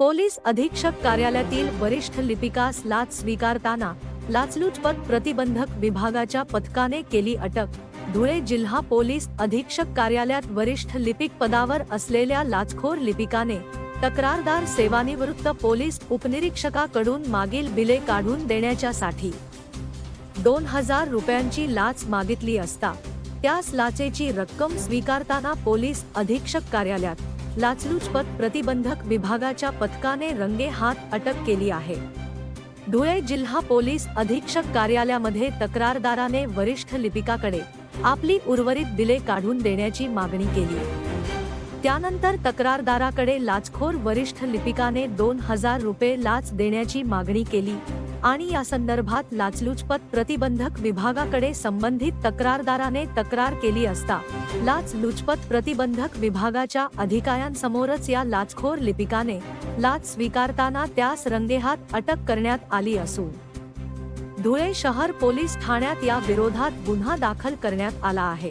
Police अधीक्षक कार्यालयातील वरिष्ठ लिपिकास लाच स्वीकारताना लाचलुचपत प्रतिबंधक विभागाच्या पथकाने केली अटक. धुळे जिल्हा पोलीस अधीक्षक कार्यालयात वरिष्ठ लिपिक पदावर असलेल्या लाचखोर लिपिकाने तक्रारदार सेवानिवृत्त पोलीस उपनिरीक्षकाकडून मागील बिले काढून देण्याच्यासाठी दोन हजार रुपयांची लाच मागितली असता त्यास लाचेची रक्कम स्वीकारताना पोलीस अधीक्षक कार्यालयात लाचलुचपत प्रतिबंधक विभागाच्या पथकाने रंगे हात अटक केली आहे. धुळे जिल्हा पोलीस अधीक्षक कार्यालयामध्ये तक्रारदाराने वरिष्ठ लिपिकाकडे आपली उर्वरित बिले काढून देण्याची मागणी केली. त्यानंतर तक्रारदाराकडे लाचखोर वरिष्ठ लिपिकाने दोन हजार रुपये लाच देण्याची मागणी केली आणि या संदर्भात लाचलुचपत प्रतिबंधक विभागाकडे संबंधित तक्रारदाराने तक्रार केली असता लाच लुचपत प्रतिबंधक विभागाच्या अधिकाऱ्यांसमोरच या लाचखोर लिपिकाने लाच स्वीकारताना त्यास रंगेहात अटक करण्यात आली असून धुळे शहर पोलीस ठाण्यात या विरोधात गुन्हा दाखल करण्यात आला आहे.